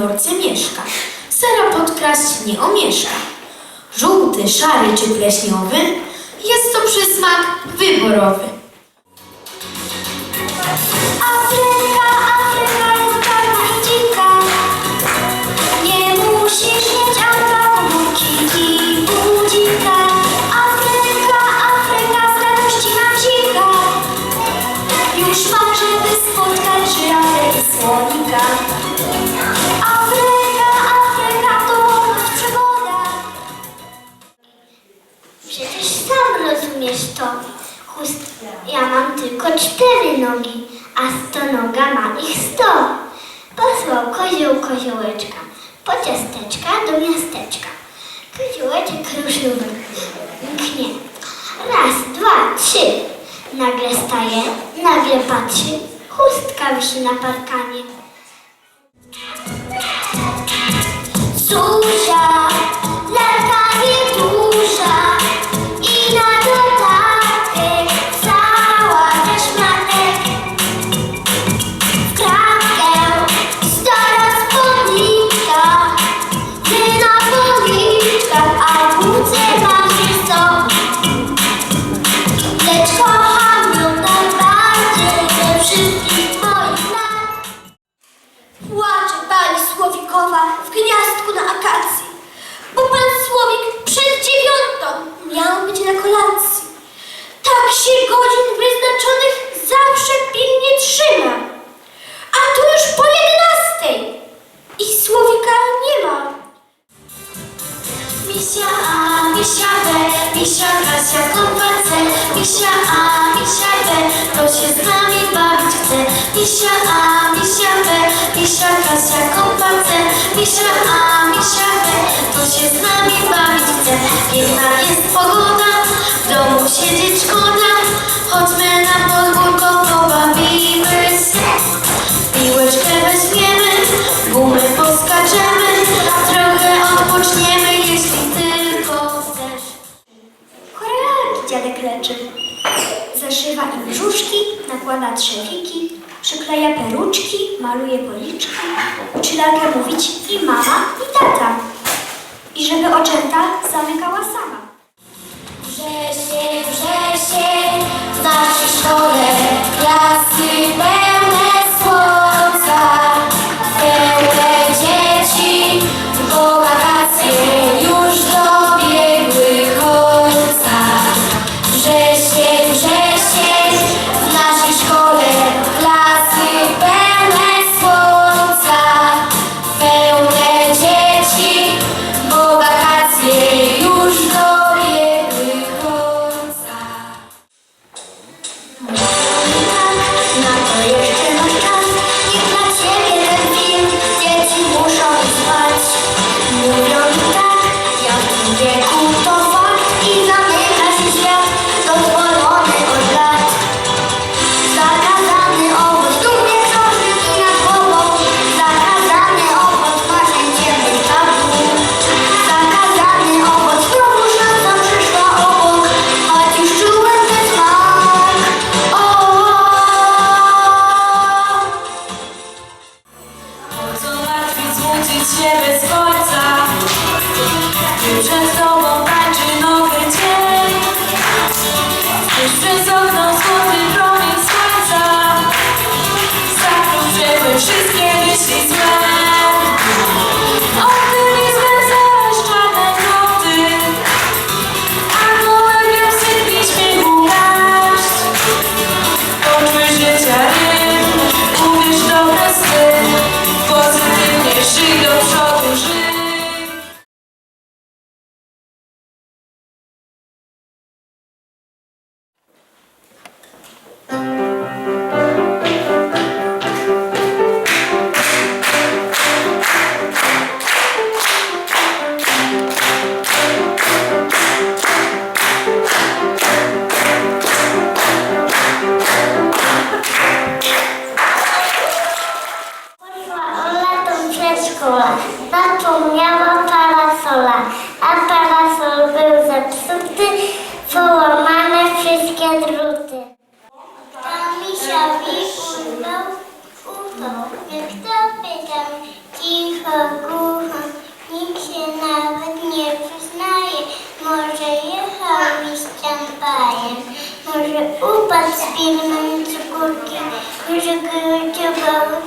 norce mieszka, sera podkraść nie omieszka. Żółty, szary czy pleśniowy, jest to przysmak wyborowy. To. Chust, ja mam tylko cztery nogi, a stonoga ma ich sto. Posłał kozioł koziołeczka, po ciasteczka do miasteczka. Koziołeczek ruszył mknie. Raz, dwa, trzy. Nagle staje, nagle patrzy, chustka wisi na parkanie. I Słowika nie ma. Misia A, misia B, misia Kasia kompace. Misia A, misia B, to się z nami bawić chce. Misia A, misia B, misia Kasia kompace. Misia A, misia B, to się z nami bawić chce. Piękna jest pogoda, w domu siedzieć szkoda. Dziadek leczy. Zaszywa im brzuszki, nakłada trzewiki, przykleja peruczki, maluje policzki, uczy lalkę mówić i mama, i tata. I żeby oczęta zamykała sama. Wrzesień, wrzesień, w naszej złudzić się bez końca Gdy przed Zapomniała parasola, a parasol był zepsuty, połamane wszystkie druty. A misiowi urwał ucho, jak to pytam, cicho, głucho, nikt się nawet nie przyznaje. Może jechał mi z tramwajem, może upadł z firmy cukórki, może go dziobał